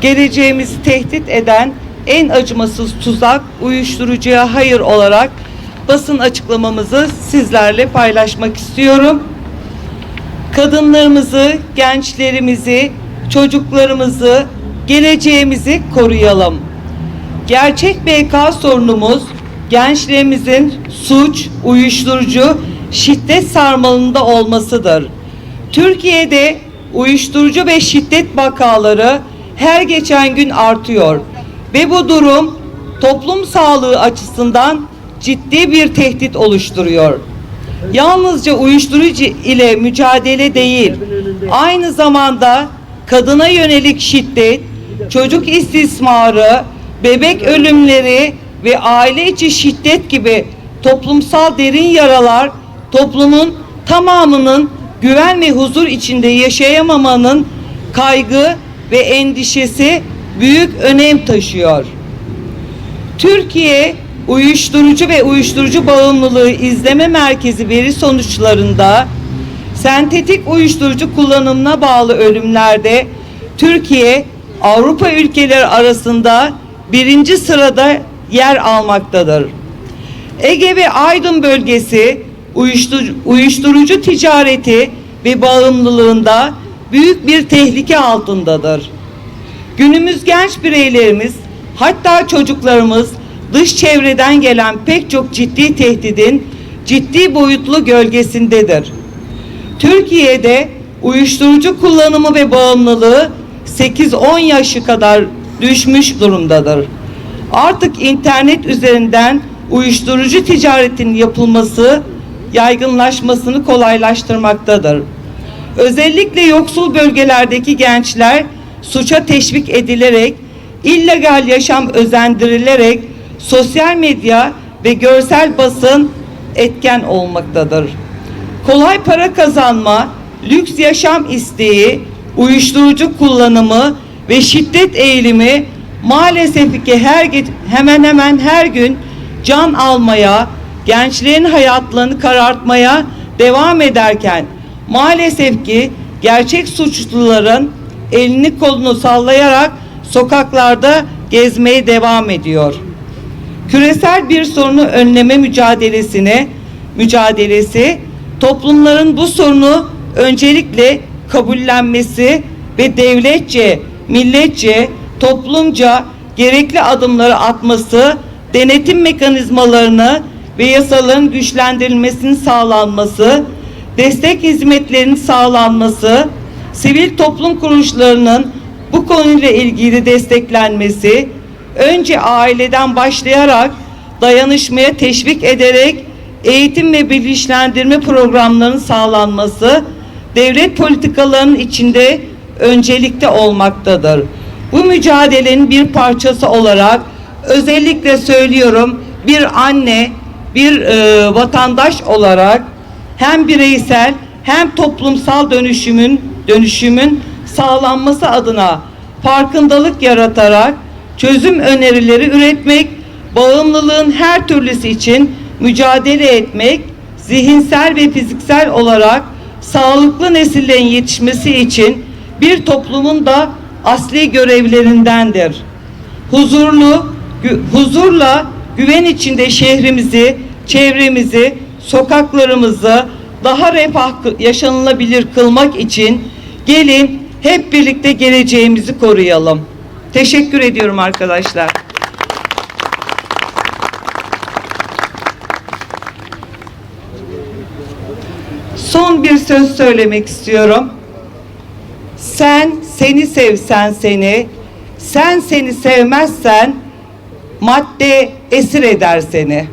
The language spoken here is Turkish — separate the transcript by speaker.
Speaker 1: geleceğimizi tehdit eden en acımasız tuzak uyuşturucuya hayır olarak basın açıklamamızı sizlerle paylaşmak istiyorum. Kadınlarımızı, gençlerimizi, çocuklarımızı, geleceğimizi koruyalım. Gerçek BK sorunumuz gençlerimizin suç, uyuşturucu, şiddet sarmalında olmasıdır. Türkiye'de uyuşturucu ve şiddet vakaları her geçen gün artıyor ve bu durum toplum sağlığı açısından ciddi bir tehdit oluşturuyor. Yalnızca uyuşturucu ile mücadele değil, aynı zamanda kadına yönelik şiddet, çocuk istismarı, bebek ölümleri ve aile içi şiddet gibi toplumsal derin yaralar toplumun tamamının güven ve huzur içinde yaşayamamanın kaygı ve endişesi büyük önem taşıyor. Türkiye Uyuşturucu ve Uyuşturucu Bağımlılığı İzleme Merkezi veri sonuçlarında sentetik uyuşturucu kullanımına bağlı ölümlerde Türkiye Avrupa ülkeleri arasında birinci sırada yer almaktadır. Ege ve Aydın bölgesi uyuşturucu, ticareti ve bağımlılığında büyük bir tehlike altındadır. Günümüz genç bireylerimiz hatta çocuklarımız dış çevreden gelen pek çok ciddi tehdidin ciddi boyutlu gölgesindedir. Türkiye'de uyuşturucu kullanımı ve bağımlılığı 8-10 yaşı kadar düşmüş durumdadır. Artık internet üzerinden uyuşturucu ticaretinin yapılması yaygınlaşmasını kolaylaştırmaktadır. Özellikle yoksul bölgelerdeki gençler suça teşvik edilerek, illegal yaşam özendirilerek sosyal medya ve görsel basın etken olmaktadır. Kolay para kazanma, lüks yaşam isteği, uyuşturucu kullanımı ve şiddet eğilimi maalesef ki her hemen hemen her gün can almaya, gençlerin hayatlarını karartmaya devam ederken maalesef ki gerçek suçluların elini kolunu sallayarak sokaklarda gezmeye devam ediyor. Küresel bir sorunu önleme mücadelesine mücadelesi toplumların bu sorunu öncelikle kabullenmesi ve devletçe, milletçe, toplumca gerekli adımları atması, denetim mekanizmalarını ve yasaların güçlendirilmesinin sağlanması, destek hizmetlerinin sağlanması, sivil toplum kuruluşlarının bu konuyla ilgili desteklenmesi, önce aileden başlayarak dayanışmaya teşvik ederek eğitim ve bilinçlendirme programlarının sağlanması devlet politikalarının içinde öncelikte olmaktadır. Bu mücadelenin bir parçası olarak özellikle söylüyorum bir anne, bir e, vatandaş olarak hem bireysel hem toplumsal dönüşümün dönüşümün sağlanması adına farkındalık yaratarak çözüm önerileri üretmek, bağımlılığın her türlüsü için mücadele etmek, zihinsel ve fiziksel olarak sağlıklı nesillerin yetişmesi için bir toplumun da asli görevlerindendir. Huzurlu, huzurla güven içinde şehrimizi, çevremizi, sokaklarımızı daha refah yaşanılabilir kılmak için gelin hep birlikte geleceğimizi koruyalım. Teşekkür ediyorum arkadaşlar. Son bir söz söylemek istiyorum. Sen seni sevsen seni, sen seni sevmezsen madde esir eder seni.